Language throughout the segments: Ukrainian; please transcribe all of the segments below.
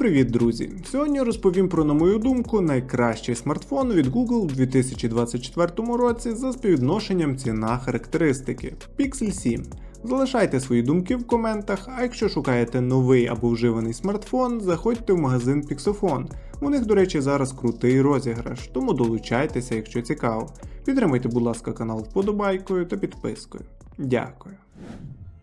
Привіт, друзі! Сьогодні розповім про, на мою думку, найкращий смартфон від Google у 2024 році за співвідношенням ціна характеристики Pixel 7. Залишайте свої думки в коментах, а якщо шукаєте новий або вживаний смартфон, заходьте в магазин Pixofon. У них, до речі, зараз крутий розіграш, тому долучайтеся, якщо цікаво. Підтримайте, будь ласка, канал вподобайкою та підпискою. Дякую.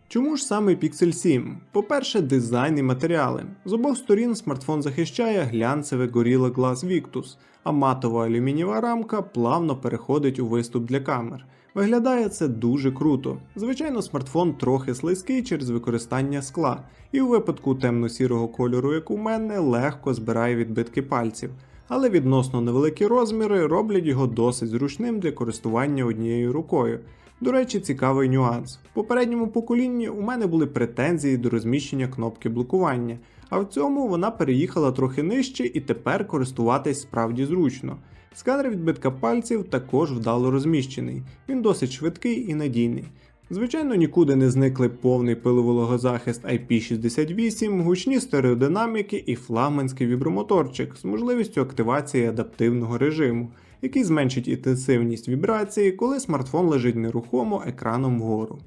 Чому ж саме Pixel 7? По-перше, дизайн і матеріали. З обох сторін смартфон захищає глянцеве Gorilla Glass Victus, а матова алюмінієва рамка плавно переходить у виступ для камер. Виглядає це дуже круто. Звичайно, смартфон трохи слизький через використання скла, і у випадку темно-сірого кольору, як у мене, легко збирає відбитки пальців. Але відносно невеликі розміри роблять його досить зручним для користування однією рукою. До речі, цікавий нюанс. В попередньому поколінні у мене були претензії до розміщення кнопки блокування, а в цьому вона переїхала трохи нижче і тепер користуватись справді зручно. Сканер відбитка пальців також вдало розміщений, він досить швидкий і надійний. Звичайно, нікуди не зникли повний пиловологозахист IP68, гучні стереодинаміки і флагманський вібромоторчик з можливістю активації адаптивного режиму, який зменшить інтенсивність вібрації, коли смартфон лежить нерухомо екраном вгору.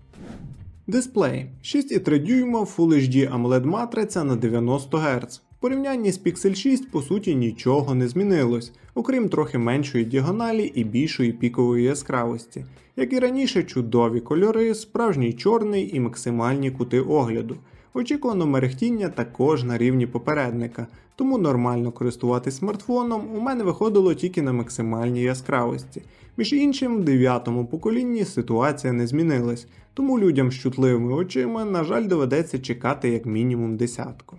Дисплей 6,3 дюйма Full HD AMOLED матриця на 90 Гц. В порівнянні з Pixel 6 по суті нічого не змінилось, окрім трохи меншої діагоналі і більшої пікової яскравості. Як і раніше, чудові кольори, справжній чорний і максимальні кути огляду. Очікувано мерехтіння також на рівні попередника, тому нормально користуватись смартфоном у мене виходило тільки на максимальній яскравості. Між іншим, в дев'ятому поколінні ситуація не змінилась, тому людям з чутливими очима, на жаль, доведеться чекати як мінімум десятку.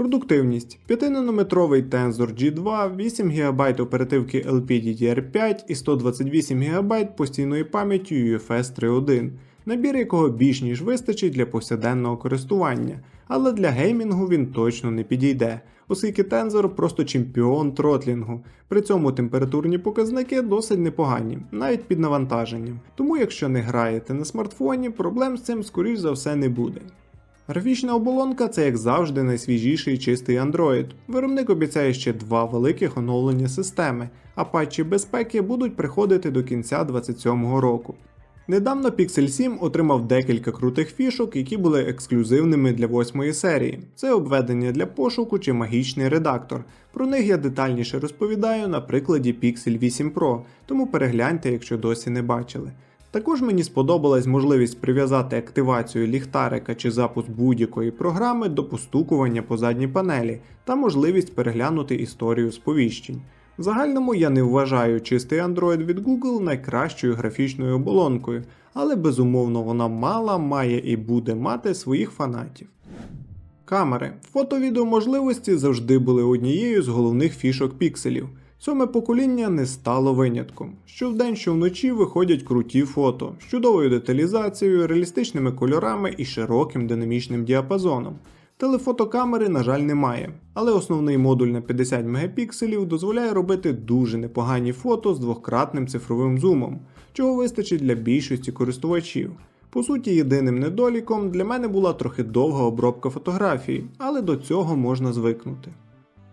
Продуктивність 5-нанометровий Tensor G2, 8 ГБ оперативки LPDDR5 і 128 ГБ постійної пам'яті UFS 3.1, набір якого більш ніж вистачить для повсякденного користування, але для геймінгу він точно не підійде, оскільки Tensor просто чемпіон тротлінгу. При цьому температурні показники досить непогані, навіть під навантаженням. Тому якщо не граєте на смартфоні, проблем з цим скоріш за все не буде. Графічна оболонка це як завжди найсвіжіший чистий Android. Виробник обіцяє ще два великих оновлення системи, а патчі безпеки будуть приходити до кінця 2027 року. Недавно Pixel 7 отримав декілька крутих фішок, які були ексклюзивними для восьмої серії. Це обведення для пошуку чи магічний редактор. Про них я детальніше розповідаю на прикладі Pixel 8 Pro, тому перегляньте, якщо досі не бачили. Також мені сподобалась можливість прив'язати активацію ліхтарика чи запуск будь-якої програми до постукування по задній панелі та можливість переглянути історію сповіщень. В загальному я не вважаю чистий Android від Google найкращою графічною оболонкою, але безумовно вона мала, має і буде мати своїх фанатів. Камери. Фото-відео можливості завжди були однією з головних фішок пікселів. Сьоме покоління не стало винятком. Що вдень, що вночі виходять круті фото з чудовою деталізацією, реалістичними кольорами і широким динамічним діапазоном. Телефотокамери, на жаль, немає, але основний модуль на 50 мегапікселів дозволяє робити дуже непогані фото з двократним цифровим зумом, чого вистачить для більшості користувачів. По суті, єдиним недоліком для мене була трохи довга обробка фотографії, але до цього можна звикнути.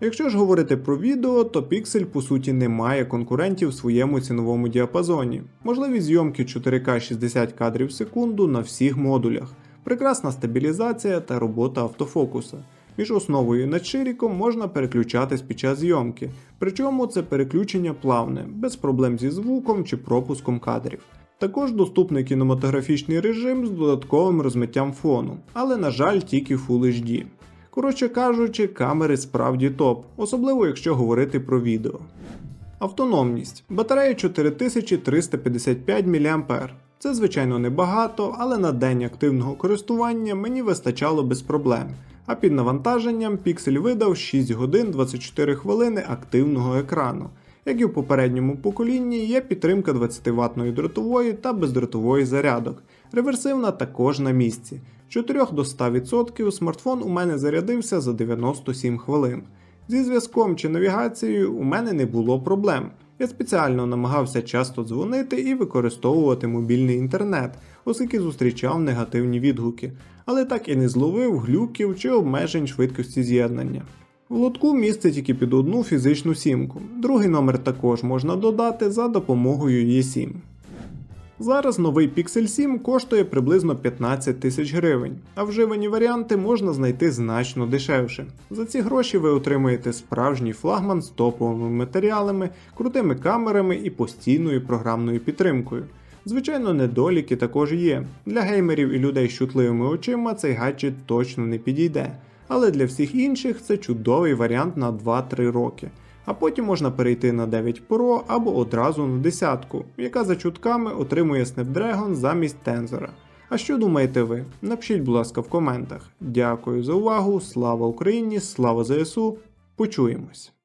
Якщо ж говорити про відео, то Pixel по суті не має конкурентів в своєму ціновому діапазоні. Можливість зйомки 4К 60 кадрів в секунду на всіх модулях, прекрасна стабілізація та робота автофокуса. Між основою і надширіком можна переключатись під час зйомки, причому це переключення плавне, без проблем зі звуком чи пропуском кадрів. Також доступний кінематографічний режим з додатковим розмиттям фону, але на жаль тільки Full HD. Коротше кажучи, камери справді топ, особливо якщо говорити про відео. Автономність. Батарея 4355 мА. Це, звичайно, небагато, але на день активного користування мені вистачало без проблем. А під навантаженням Pixel видав 6 годин 24 хвилини активного екрану. Як і в попередньому поколінні, є підтримка 20 ватної дротової та бездротової зарядок. Реверсивна також на місці. З 4 до 100% смартфон у мене зарядився за 97 хвилин. Зі зв'язком чи навігацією у мене не було проблем. Я спеціально намагався часто дзвонити і використовувати мобільний інтернет, оскільки зустрічав негативні відгуки, але так і не зловив глюків чи обмежень швидкості з'єднання. В лотку місце тільки під одну фізичну сімку. Другий номер також можна додати за допомогою eSIM. Зараз новий Pixel 7 коштує приблизно 15 тисяч гривень, а вживані варіанти можна знайти значно дешевше. За ці гроші ви отримаєте справжній флагман з топовими матеріалами, крутими камерами і постійною програмною підтримкою. Звичайно, недоліки також є. Для геймерів і людей з чутливими очима цей гаджет точно не підійде, але для всіх інших це чудовий варіант на 2-3 роки. А потім можна перейти на 9 Pro або одразу на десятку, яка за чутками отримує Snapdragon замість тензора. А що думаєте ви? Напишіть, будь ласка, в коментах. Дякую за увагу, слава Україні, слава ЗСУ. Почуємось!